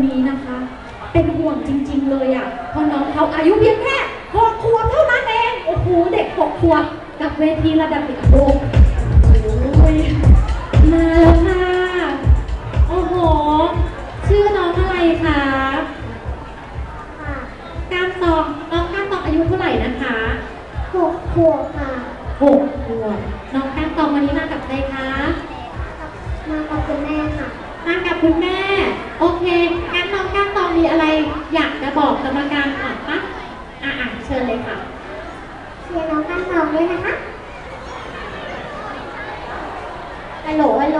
นี้นะคะ เป็นห่วงจริง ๆ เลยอะเพราะน้องเขาอายุเพียงแค่หกขวบเท่านั้นเอง โอ้โห เด็กหกขวบกับเวทีระดับเด็กโอ้โอ้ยมาแล้วค่ะ โอ้โห ชื่อน้องอะไรคะค่ะก้ามตองน้องก้ามตองอายุเท่าไหร่นะคะหกขวบค่ะหกขวบน้องก้ามตองวันนี้มากับใครคะ มากับคุณแม่ค่ะ มากับคุณแม่ โอเค งั้นน้องก้ามตองมีอะไร อยากจะบอกกรรมการก่อนปะอะอะเชิญเลยค่ะ เชียร์น้องกันตองด้วยนะคะฮัลโหลฮัลโหล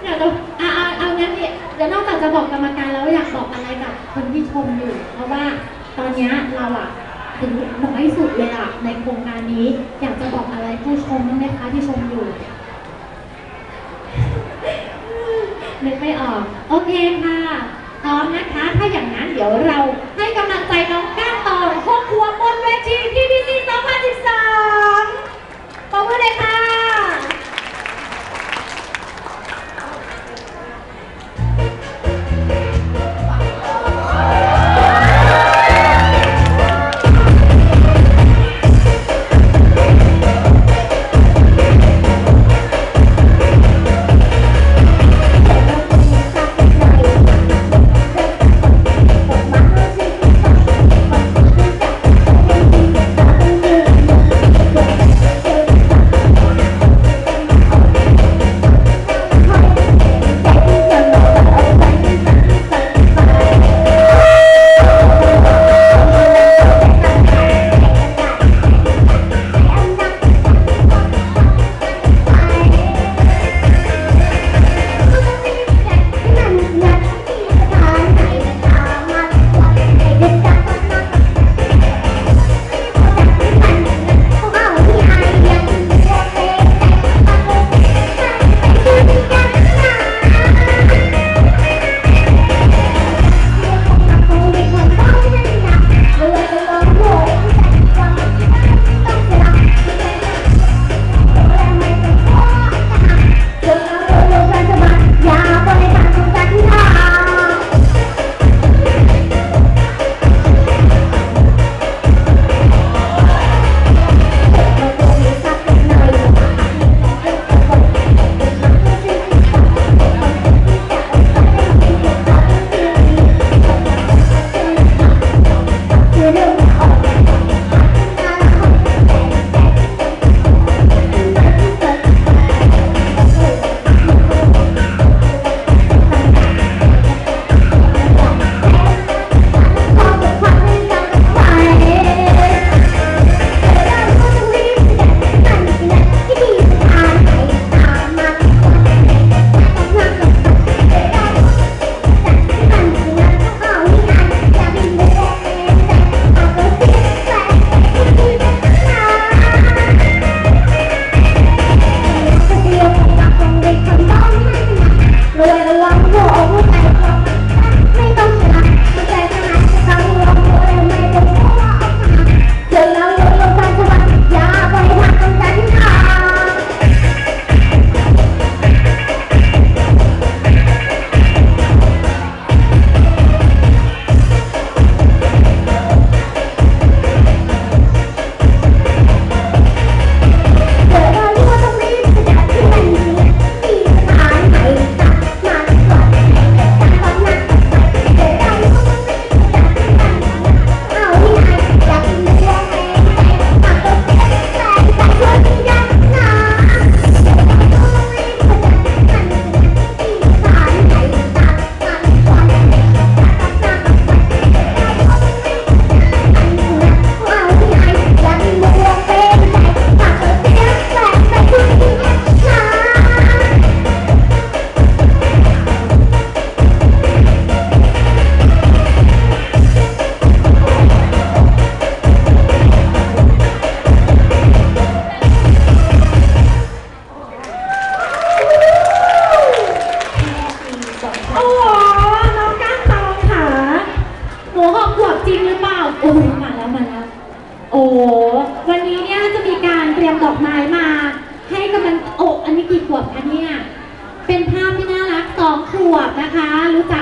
เดี๋ยวเราเอาเอาเอางั้นเนี่ยเดี๋ยวนอกจากจะบอกกรรมการแล้วอยากบอกอะไรกับคนที่ชมอยู่ เพราะว่าตอนเนี้ยเราอะถึงน้อยสุดเลยอะในโครงการนี้ อยากจะบอกอะไรผู้ชมบ้างไหมคะที่ชมอยู่ นึกไม่ออก โอเคค่ะพร้อมนะคะ ถ้าอย่างนั้นเดี๋ยวเราให้กำลังใจน้องก้านตอครอบครัวบนเวที PPC 2012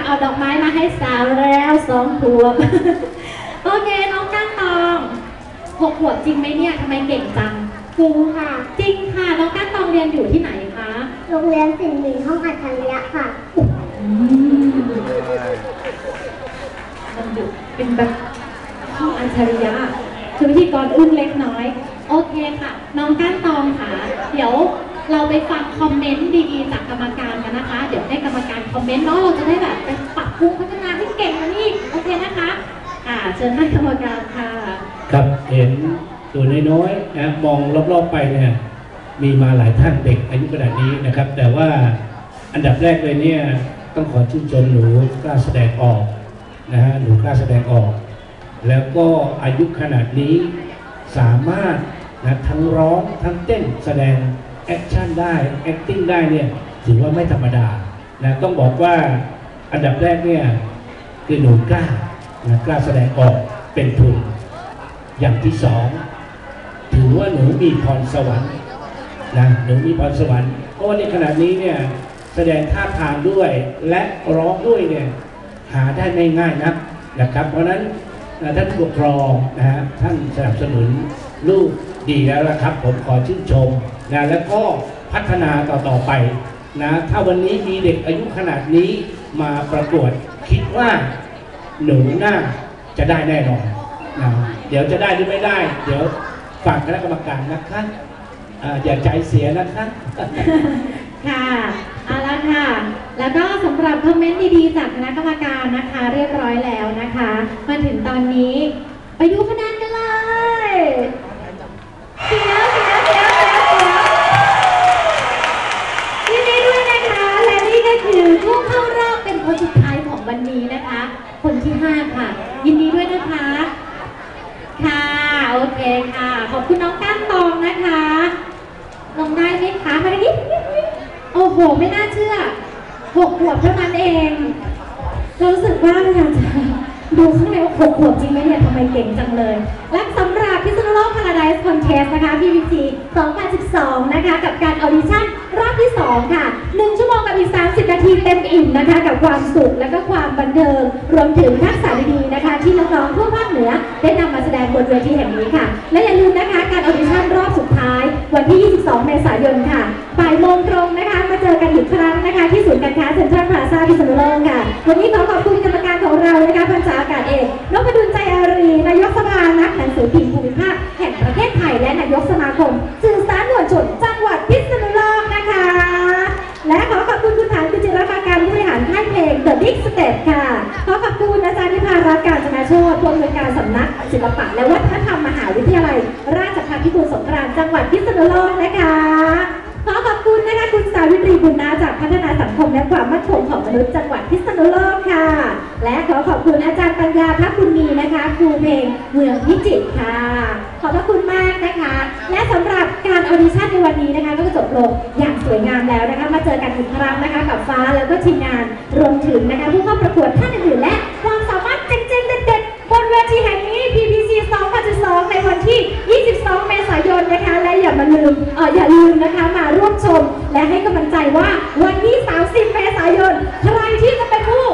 เอาดอกไม้มาให้สาวแล้วสองขวบโอเคน้องก้านตองหกขวบจริงไหมเนี่ยทำไมเก่งจังจริงค่ะ จริงค่ะน้องก้านตองเรียนอยู่ที่ไหนคะโรงเรียนสิ่งหนึ่งห้องอัจฉริยะค่ะอืมมันดุเป็นแบบห้องอัจฉริยะคือพิธีกรอึ้งเล็กน้อย โอเคค่ะ น้องก้านตองค่ะ เดี๋ยวเราไปฟังคอมเมนต์ดีๆจากกรรมการกั นะคะ เดี๋ยวให้กรรมการคอมเมนต์เนาะเราจะได้แบบไปปรับปรุงพัฒนาให้เก่งกว่านี้อีกโอเคนะคะ อ่าเชิญท่านกรรมการค่ะครับเห็นตัวน้อยๆนะมองรอบๆไปเนี่ยมีมาหลายท่านเด็กอายุขนาดนี้นะครับ แต่ว่าอันดับแรกเลยเนี่ยต้องขอชื่นชมหนูกล้าแสดงออกนะฮะหนูกล้าแสดงออก แล้วก็อายุขนาดนี้สามารถนะทั้งร้องทั้งเต้นแสดงแอคชั่นได้ acting ได้เนี่ย ถือว่าไม่ธรรมดานะต้องบอกว่าอันดับแรกเนี่ยคือหนูกล้านะกล้าแสดงออกเป็นทุน อย่างที่สองถือว่าหนูมีพรสวรรค์นะหนูมีพรสวรรค์เพราะว่าในขณะนี้เนี่ยแสดงท่าทางด้วยและร้องด้วยเนี่ยหาได้ไม่ง่ายนักนะครับ เพราะนั้นท่านผู้ปกครองนะฮะท่านสนับสนุนลูกดีแล้วละครับ ผมขอชื่นชมนะแล้วก็พัฒนาต่อๆไป นะถ้าวันนี้มีเด็กอายุขนาดนี้มาประกวดคิดว่าหนูน่าจะได้แน่นอนนะเดี๋ยวจะได้หรือไม่ได้ เดี๋ยวฝากคณะกรรมการนะคะอ่าอย่าใจเสียนะคะ ค่ะเอาละค่ะ แล้วก็สำหรับคอมเมนต์ดีๆจากคณะกรรมการนะคะ เรียบร้อยแล้วนะคะ มาถึงตอนนี้ไปดูคะแนน 5 ค่ะ ยินดีด้วยนะคะ ค่ะ โอเคค่ะ ขอบคุณน้องก้านตองนะคะ ลงได้ไหมคะมาดิโอ้โห ไม่น่าเชื่อหกขวบเท่านั้นเองเรารู้สึกว่าอยากจะดูข้างในว่าหกขวบจริงไหมเนี่ยทำไมเก่งจังเลย และสำหรับพิซซ่าโลกพาราไดซ์คอนเทสนะคะ PVC 2012 นะคะ กับการออดิชั่นรอบที่ 2 ค่ะ 1 ชั่วโมงกับอีก 30 นาทีเต็มอิ่มนะคะ กับความสุขและก็ความบันเทิง รวมถึงทักษะดีๆนะคะ ที่น้องๆทั่วภาคเหนือ ได้นำมาแสดงบนเวทีแห่งนี้ค่ะ และอย่าลืมนะคะ การออดิชั่นรอบสุดท้าย วันที่ 22 เมษายนค่ะบ่ายโมงตรงนะคะ มาเจอกันอีกครั้งนะคะ ที่ศูนย์การค้าเซ็นทรัลพลาซ่าพิษณุโลกค่ะ วันนี้ขอขอบคุณกรรมการของเรานะคะพันจ่าอากาศเอกนพดุลใจอารีนายกสภานักหนังสือพิมพ์ภูมิภาค จังหวัดพิษณุโลกนะคะ ขอขอบคุณนะคะคุณสาวิตรีบุญนาจากพัฒนาสังคมและความมั่นคงของมนุษย์จังหวัดพิษณุโลกค่ะ และขอขอบคุณอาจารย์ปัญญาทัพคุณมีนะคะครูเพลงเมืองพิจิตรค่ะ ขอบพระคุณมากนะคะ และสำหรับการออดิชั่นในวันนี้นะคะ ก็จบลงอย่างสวยงามแล้วนะคะ มาเจอกันอีกครั้งนะคะ กับฟ้าแล้วก็ทีมงานรวมถึงนะคะผู้เข้าประกวดท่านอื่นและ อย่ามาลืมเอออย่าลืมนะคะมาร่วมชม และให้กำลังใจว่าวันที่ 30 เมษายนใครที่จะเป็นผู้